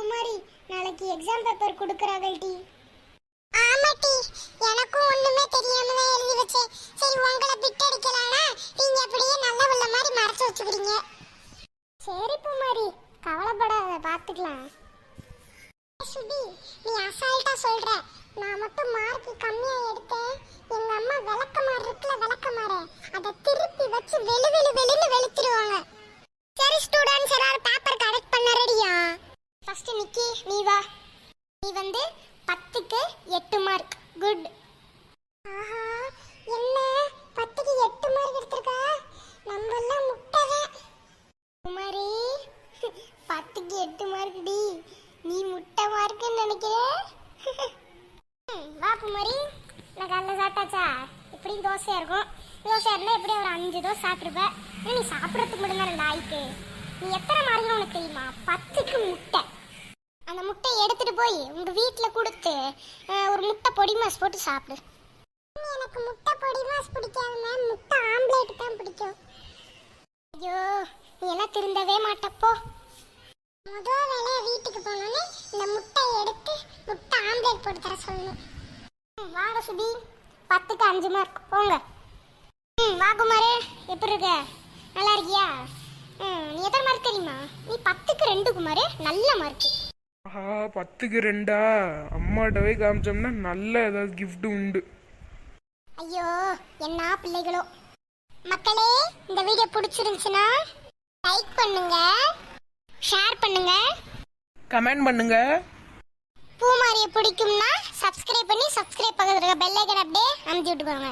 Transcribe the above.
நாளைக்கு exam paper கொடுக்கறாங்க டி. ஆமா டி. எனக்கும் ஒண்ணுமே தெரியாம தான் எழுதி வச்சேன். சரி உங்களை பிட் அடிக்கலாம்னா நீங்க அப்படியே நல்ல உள்ள மாதிரி மறைச்சு வச்சுக்கிறீங்க. சரி குமாரி கவலைப்படாத பாத்துக்கலாம். சுபி நீ அசால்ட்டா சொல்ற. நான் மட்டும் மார்க் கம்மியா எடுத்தேன். எங்க அம்மா விளக்கமாறு இருக்குல்ல நிக்கி நீ வா. நீ வந்து பத்துக்கு எட்டு மார்க் குட் ஆஹா என்ன? பத்துக்கு எட்டு மார்க் எடுத்திருக்கா? நம்ம எல்லாம் முட்டை குமாரி பத்துக்கு எட்டு மார்க் டி. நீ முட்டை மார்க்குன்னு நினைக்கிறேன் வா குமாரி. நான் காலைல சாப்பிட்டாச்சா? இப்படியும் தோசையாக இருக்கும். தோசையாக இருந்தால் எப்படியும் ஒரு அஞ்சு தோசை சாப்பிட்ருப்பேன் நீ சாப்பிட்றதுக்கு மட்டும்தான் ரெண்டு ஆயிக்கு நீ எத்தனை மார்க்குன்னு உனக்கு தெரியுமா? பத்துக்கு முட்டை. போய் உங்க வீட்ல கொடுத்து ஒரு முட்டை பொடி மாஸ் போட்டு சாப்பிடு. எனக்கு முட்டை பொடி மாஸ் பிடிக்காது மேம் முட்டை ஆம்லேட் தான் பிடிக்கும். ஐயோ நீ எல்லாம் திருந்தவே மாட்டப்போ முதல் வேலையா வீட்டுக்கு போனோன்னே இந்த முட்டையை எடுத்து முட்டை ஆம்லேட் போட்டு தர சொல்லணும். வாங்க சுபி. பத்துக்கு அஞ்சு மார்க் போங்க. ம் வா குமாரே. எப்படி இருக்க? நல்லா இருக்கியா? ம் நீ எத்தனை மார்க் தெரியுமா? நீ பத்துக்கு ரெண்டு குமாரே. நல்ல மார்க் ஆஹா பத்துக்கு ரெண்டா? அம்மாட்டவே காமிச்சோம்னா நல்ல ஏதாவது gift உண்டு. ஐயோ என்ன பிள்ளைகளோ. மக்களே இந்த வீடியோ பிடிச்சிருந்துச்சுன்னா லைக் பண்ணுங்க ஷேர் பண்ணுங்க. கமெண்ட் பண்ணுங்க. பூமாரியை பிடிக்கும்னா சப்ஸ்கிரைப் பண்ணி சப்ஸ்கிரைப் பக்கத்துல இருக்க பெல் ஐக்கன் அப்படியே அமுத்தி விட்டுக்கோங்க.